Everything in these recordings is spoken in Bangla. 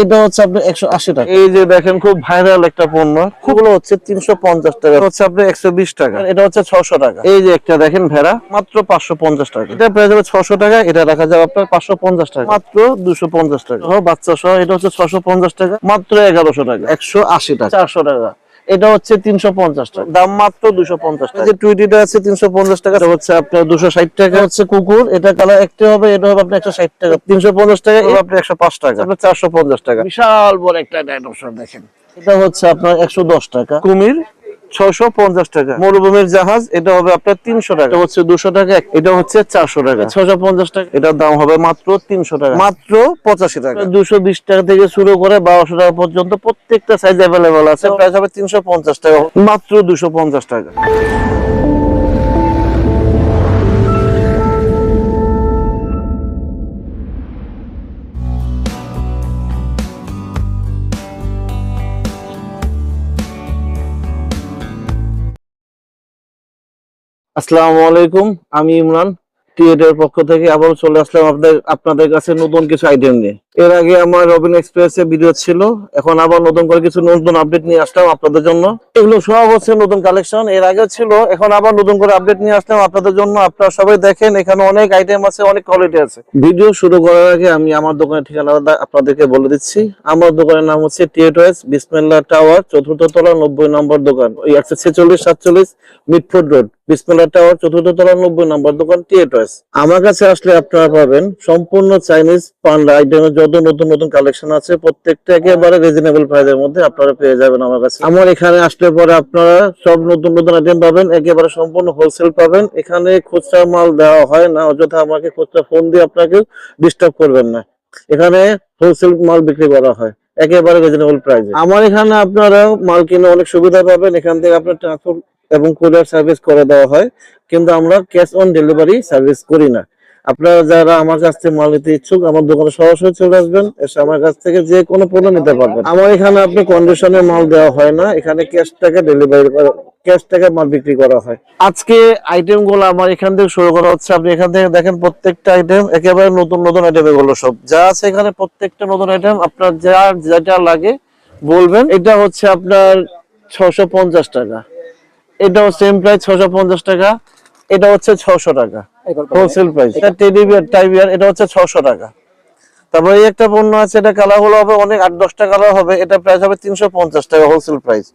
এটা হচ্ছে আপনার একশো আশি টাকা। এই যে দেখেন খুব ভাইরাল একটা পণ্য। খুবগুলো হচ্ছে তিনশো পঞ্চাশ টাকা। হচ্ছে আপনার একশো বিশ টাকা। এটা হচ্ছে ছশো টাকা। এই যে একটা দেখেন ভেড়া মাত্র পাঁচশো পঞ্চাশ টাকা। এটা প্রাইস যাবে ছশো টাকা এটা রাখা যাবে আপনার পাঁচশো পঞ্চাশ টাকা। মাত্র দুশো পঞ্চাশ টাকা। বাচ্চা সহ এটা হচ্ছে ছশো পঞ্চাশ টাকা মাত্র এগারোশো টাকা। একশো আশি টাকা। চারশো টাকা। এটা হচ্ছে তিনশো পঞ্চাশ টাকা। দাম মাত্র দুশো পঞ্চাশ টাকা যে টুইটিটা আছে তিনশো পঞ্চাশ টাকা এটা হচ্ছে আপনার দুশো ষাট টাকা। হচ্ছে কুকুর এটা কালার একটি হবে এটা হবে আপনার একশো ষাট টাকা। তিনশো পঞ্চাশ টাকা এবার আপনি একশো পাঁচ টাকা। আপনার চারশো পঞ্চাশ টাকা। বিশাল বড় একটা ডাইনোসর দেখেন। এটা হচ্ছে আপনার একশো দশ টাকা। কুমির ছশো পঞ্চাশ টাকা। মরুভূমির জাহাজ এটা হবে আপনার তিনশো টাকা। হচ্ছে দুশো টাকা এটা হচ্ছে চারশো টাকা। ছশো পঞ্চাশ টাকা। এটার দাম হবে মাত্র তিনশো টাকা। মাত্র পঁচাশি টাকা। দুশো বিশ টাকা থেকে শুরু করে বারোশো টাকা পর্যন্ত প্রত্যেকটা সাইজ অ্যাভেলেবল আছে। প্রাইস হবে তিনশো পঞ্চাশ টাকা। মাত্র দুশো পঞ্চাশ টাকা। আসসালামু আলাইকুম, আমি ইমরান টিএটের পক্ষ থেকে আবার চলে আসলাম আপনাদের আপনাদের কাছে নতুন কিছু আইডিয়া নিয়ে। এর আগে আমার রবিন এক্সপ্রেস ভিডিও ছিল। এখন আবার নতুন করে কিছু নতুন আপডেট নিয়ে আসলাম আপনাদের জন্য। এগুলো সব হচ্ছে নতুন কালেকশন এর আগে ছিল, এখন আবার নতুন করে আপডেট নিয়ে আসলাম আপনাদের জন্য। আপনারা সবাই দেখেন, এখানে অনেক আইটেম আছে, অনেক কোয়ালিটি আছে। ভিডিও শুরু করার আগে আমি আমার দোকানের ঠিকানাটা আপনাদেরকে বলে দিচ্ছি। আমার দোকানের নাম হচ্ছে টিএটওয়েস বিসমিল্লা টাওয়ার চতুর্থ তলা, নব্বই নম্বর দোকান। ওই একশো ছেচল্লিশ, সাতচল্লিশ মিটফোর্ড রোড বিসমিল্লা টাওয়ার চতুর্থ তলা, নব্বই নম্বর দোকান টিএটওয়েস আমার কাছে আসলে আপনারা পাবেন সম্পূর্ণ চাইনিজ পান্ডা আইটেমের যত নতুন নতুন কালেকশন আছে। প্রত্যেকটা একেবারে রিজনেবল প্রাইসের মধ্যে আপনারা পেয়ে যাবেন আমার কাছে। আমার এখানে আসলে পরে আপনারা সব নতুন নতুন আইটেম পাবেন একেবারে সম্পূর্ণ হোলসেল পাবেন। এখানে খুচরা মাল দেওয়া হয় না অযথা আমাকে খুচরা ফোন দিয়ে আপনাকে ডিস্টার্ব করবেন না। এখানে হোলসেল মাল বিক্রি করা হয় একেবারে রিজনেবল প্রাইসে আমার এখানে আপনারা মাল কিনে অনেক সুবিধা পাবেন। এখান থেকে আপনার ট্রান্সপোর্ট এবং কুরিয়ার সার্ভিস করে দেওয়া হয়। কিন্তু আমরা ক্যাশ অন ডেলিভারি সার্ভিস করি না। আপনারা যারা আমার কাছ থেকে মাল নিতে ইচ্ছুক আমার দোকানে সরাসরি চলে আসবেন এসে আমার কাছ থেকে যে কোনো পণ্য নিতে পারবেন। আমার এখানে আপনি কন্ডিশনে মাল দেওয়া হয় না এখানে ক্যাশ টাকা ডেলিভারি করা ক্যাশ টাকা মাল বিক্রি করা হয়। আজকে আইটেমগুলো আমার এখান থেকে শুরু করা হচ্ছে। আপনি এখান থেকে দেখেন প্রত্যেকটা আইটেম একেবারে নতুন নতুন আইটেম এগুলো সব। যা আছে এখানে প্রত্যেকটা নতুন আইটেম আপনার যা যেটা লাগে বলবেন। এটা হচ্ছে আপনার ছশো পঞ্চাশ টাকা। এটাও সেম প্রাইস ছশো পঞ্চাশ টাকা। এটা হচ্ছে ছশো টাকা। হোলসেল প্রাইস এটা টেডি বিয়ার টাইবিয়ার এটা হচ্ছে ছশো টাকা। তারপরে এই একটা পণ্য আছে এটা কালার হলো হবে অনেক আট দশটা কালার হবে এটা প্রাইস হবে তিনশো পঞ্চাশ টাকা হোলসেল প্রাইস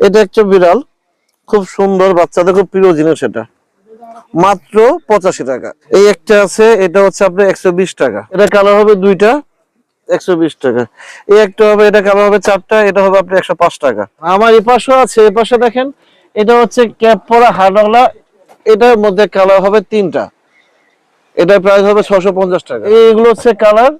এটা একটা বিড়াল খুব সুন্দর বাচ্চাদের খুব প্রিয় জিনিস এটা। মাত্র পঁচাশি টাকা। এই একটা আছে এটা হচ্ছে আপনার একশো বিশ টাকা। এটা কালার হবে দুইটা একশো বিশ টাকা। এই একটা হবে এটা কালার হবে চারটা এটা হবে আপনার একশো পাঁচ টাকা। আমার এই পাশেও আছে এই পাশে দেখেন এটা হচ্ছে ক্যাপ পরা হাড়ওয়ালা এটার মধ্যে কালার হবে তিনটা। এটা প্রাইস হবে ছশো পঞ্চাশ টাকা। এইগুলো হচ্ছে কালার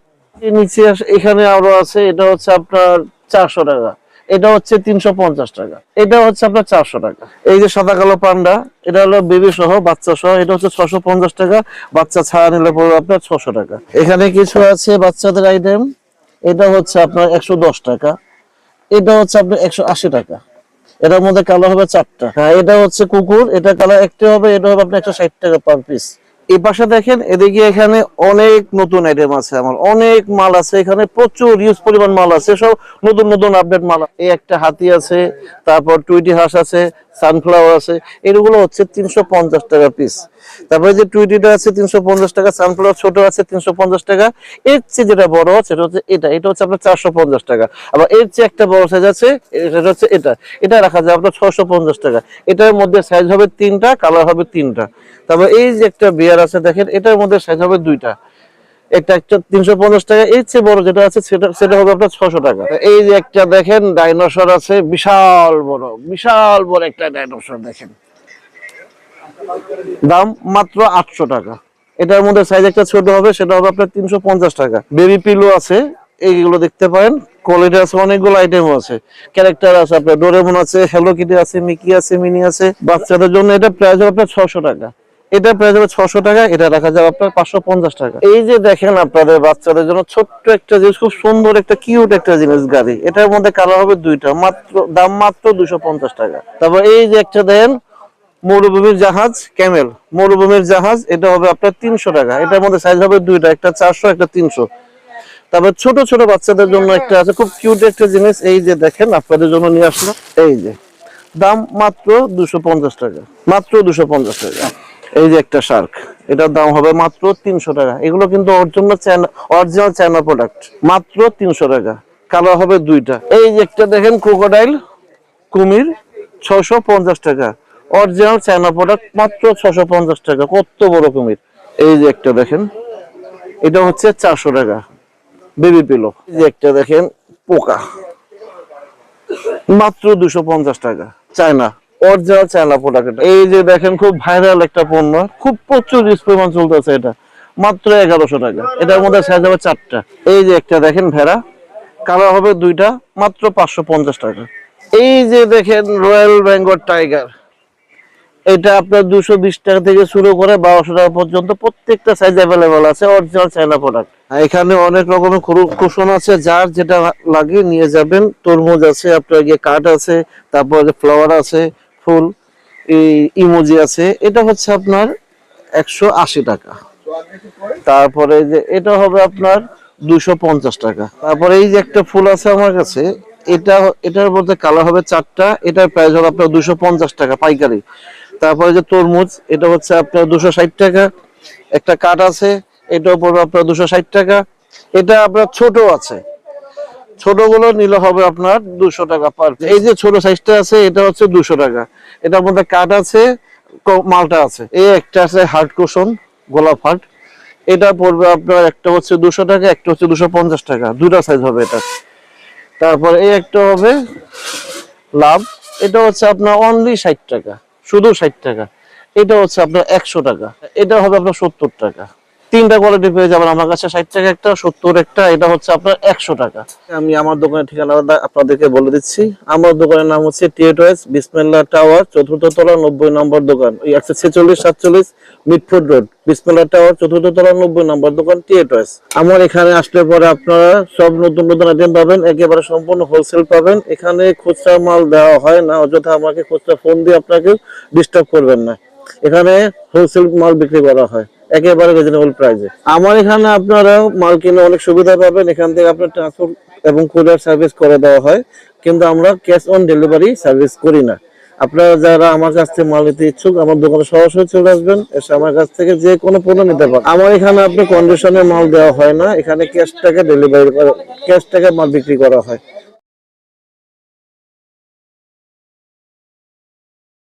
নিচে এখানে আরও আছে, এটা হচ্ছে আপনার চারশো টাকা। এটা হচ্ছে তিনশো পঞ্চাশ টাকা। এটা হচ্ছে আপনার চারশো টাকা। এই যে সাদা কালো পান্ডা, এটা হলো বেবি সহ, বাচ্চা সহ, এটা হচ্ছে ছশো পঞ্চাশ টাকা। বাচ্চা ছাড়া নিলে পড়বে আপনার ছশো টাকা। এখানে কিছু আছে বাচ্চাদের আইটেম এটা হচ্ছে আপনার একশো দশ টাকা। এটা হচ্ছে আপনার একশো আশি টাকা। এটার মধ্যে কালার হবে চারটা। হ্যাঁ এটা হচ্ছে কুকুর, এটা কালার একটা হবে, এটা হবে আপনার একশো ষাট টাকা পার পিস এই পাশে দেখেন, এদিকে এখানে অনেক নতুন আইটেম আছে আমার, অনেক মাল আছে, এখানে প্রচুর ইউজ পরিমাণ মাল আছে সব নতুন নতুন আপডেট মাল। এই একটা হাতি আছে, তারপর টুইটি হাঁস আছে সানফ্লাওয়ার আছে, এগুলো হচ্ছে তিনশো পঞ্চাশ টাকা পিস তারপরে যে টুইটিটা আছে তিনশো পঞ্চাশ টাকা, সানফ্লাওয়ার ছোট আছে তিনশো পঞ্চাশ টাকা। এর চেয়ে যেটা বড় সেটা হচ্ছে এটা। এটা হচ্ছে আপনার চারশো পঞ্চাশ টাকা। আবার এর চেয়ে একটা বড় সাইজ আছে এটা হচ্ছে এটা। এটা রাখা যায় আপনার ছশো পঞ্চাশ টাকা। এটার মধ্যে সাইজ হবে তিনটা কালার হবে তিনটা। তারপর এই যে একটা বিয়ার আছে, দেখেন, এটার মধ্যে সাইজ হবে দুইটা। একটা একটা তিনশো পঞ্চাশ টাকা। এর চেয়ে বড় যেটা আছে, সেটা সেটা হবে আপনার ছশো টাকা। এই যে একটা দেখেন ডাইনোসর আছে, বিশাল বড় বিশাল বড় একটা ডাইনোসর দেখেন। দাম মাত্র আটশো টাকা। এটার মধ্যে সাইজ একটা ছোট হবে, সেটা হবে আপনার তিনশো পঞ্চাশ টাকা। বেবি পিলো আছে, এইগুলো দেখতে পারেন। কোয়ালিটি আছে, অনেকগুলো আইটেম আছে। ক্যারেক্টার আছে আপনার ডোরেমন আছে হ্যালো কিটি আছে মিকি আছে মিনি আছে। বাচ্চাদের জন্য এটা প্রাইস হবে আপনার ছশো টাকা। এটা প্রাইস হবে ছশো টাকা, এটা রাখা যাবে আপনার পাঁচশো পঞ্চাশ টাকা। এই যে দেখেন আপনাদের বাচ্চাদের জন্য ছোট্ট একটা জিনিস, খুব সুন্দর একটা কিউট একটা জিনিস গাড়ি। এটার মধ্যে কালার হবে দুইটা, মাত্র, দাম মাত্র দুশো পঞ্চাশ টাকা। তারপর এই যে একটা দেন মরুভূমির জাহাজ ক্যামেল। মরুভূমির জাহাজ, এটা হবে আপনার তিনশো টাকা। এটার মধ্যে সাইজ হবে দুইটা, একটা চারশো, একটা তিনশো। তারপর ছোট ছোট বাচ্চাদের জন্য একটা আছে, খুব কিউট একটা জিনিস। এই যে দেখেন, আপনাদের জন্য নিয়ে আসলো এই যে, দাম মাত্র দুশো পঞ্চাশ টাকা। মাত্র দুশো পঞ্চাশ টাকা। এই যে একটা শার্ক এটার দাম হবে মাত্র তিনশো টাকা। এগুলো কিন্তু অরিজিনাল চায়না অরিজিনাল প্রোডাক্ট মাত্র তিনশো টাকা। কালার হবে দুইটা। এই যে একটা দেখেন ক্রোকোডাইল কুমির ছশো পঞ্চাশ টাকা। অরিজিনাল চায়না প্রোডাক্ট মাত্র ছশো পঞ্চাশ টাকা, কত বড় কুমির? এই যে একটা দেখেন, এটা হচ্ছে চারশো টাকা বেবি পিলো এই যে একটা দেখেন, পোকা। মাত্র দুশো পঞ্চাশ টাকা চায়না অরিজিনাল চায়না প্রোডাক্ট এই যে দেখেন, খুব ভাইরাল একটা পণ্য, খুব প্রচুর পরিমাণ চলতেছে এটা, মাত্র এগারোশো টাকা, এটার মধ্যে সাইজ হবে চারটা। এই যে একটা দেখেন ভেড়া কালার হবে দুইটা, মাত্র পাঁচশো পঞ্চাশ টাকা। এই যে দেখেন রয়্যাল বেঙ্গল টাইগার এটা আপনার দুশো বিশ টাকা থেকে শুরু করে বারোশো টাকা পর্যন্ত প্রত্যেকটা সাইজ অ্যাভেলেবল আছে অরিজিনাল চাইনা প্রোডাক্ট এখানে অনেক রকমের কুশন আছে, যার যেটা লাগে নিয়ে যাবেন। তরমুজ আছে, আপনার গিয়ে কাঠ আছে, তারপরে ফ্লাওয়ার আছে, ফুল, এই ইমোজি আছে, এটা হচ্ছে আপনার একশো আশি টাকা। তারপরে যে এটা হবে আপনার দুশো পঞ্চাশ টাকা। তারপরে এই যে একটা ফুল আছে আমার কাছে, এটা এটার মধ্যে কালার হবে চারটা, এটার প্রাইস হবে আপনার দুশো পঞ্চাশ টাকা পাইকারি। তারপরে যে তরমুজ, এটা হচ্ছে আপনার দুশো ষাট টাকা। একটা কাঠ আছে, এটাও পড়বে আপনার দুশো ষাট টাকা। এটা আপনার ছোট আছে। ছোটগুলো নিলে হবে আপনার দুশো টাকা পার এই যে ছোট সাইজটা আছে, এটা হচ্ছে দুশো টাকা। এটার মধ্যে কাঠ আছে মালটা আছে। এই একটা আছে হার্ড কুশন, গোলাপ হার্ট। এটা পড়বে আপনার একটা হচ্ছে দুশো টাকা, একটা হচ্ছে দুশো পঞ্চাশ টাকা। দুটা সাইজ হবে এটা। তারপর এই একটা হবে লাভ। এটা হচ্ছে আপনার অনলি ষাট টাকা। শুধু ষাট টাকা। এটা হচ্ছে আপনার একশো টাকা। এটা হবে আপনার সত্তর টাকা। তিনটা কোয়ালিটি পেয়ে যাবেন। আমার কাছে ষাট টাকা একটা, সত্তর একটা, এটা হচ্ছে আপনার একশো টাকা। আমি আমার দোকানের ঠিকানা আপনাদেরকে বলে দিচ্ছি। আমার দোকানের নাম হচ্ছে টিএটওয়েস বিসমেল্লা টাওয়ার চতুর্থ তলা, নব্বই নম্বর দোকান। ওই একশো ছেচল্লিশ, সাতচল্লিশ মিটফুড রোড বিসমেল্লা টাওয়ার চতুর্থ তলা, নব্বই নম্বর দোকান টিএটওয়েস আমার এখানে আসলে পরে আপনারা সব নতুন নতুন আইটেম পাবেন, একেবারে সম্পূর্ণ হোলসেল পাবেন। এখানে খুচরা মাল দেওয়া হয় না, অযথা আমাকে খুচরা ফোন দিয়ে আপনাকে ডিস্টার্ব করবেন না। এখানে হোলসেল মাল বিক্রি করা হয়। একেবারে রিজনেবল প্রাইসে আমার এখানে আপনারা মাল কিনে অনেক সুবিধা পাবেন। এখান থেকে আপনার ট্রান্সপোর্ট এবং কুরিয়ার সার্ভিস করে দেওয়া হয়। কিন্তু আমরা ক্যাশ অন ডেলিভারি সার্ভিস করি না। আপনারা যারা আমার কাছ থেকে মাল নিতে ইচ্ছুক, আমার দোকানে সরাসরি চলে আসবেন। এসে আমার কাছ থেকে যে কোনো পণ্য নিতে পারেন। আমার এখানে আপনি কন্ডিশনে মাল দেওয়া হয় না। এখানে ক্যাশ টাকা ডেলিভারি ক্যাশ টাকা মাল বিক্রি করা হয়।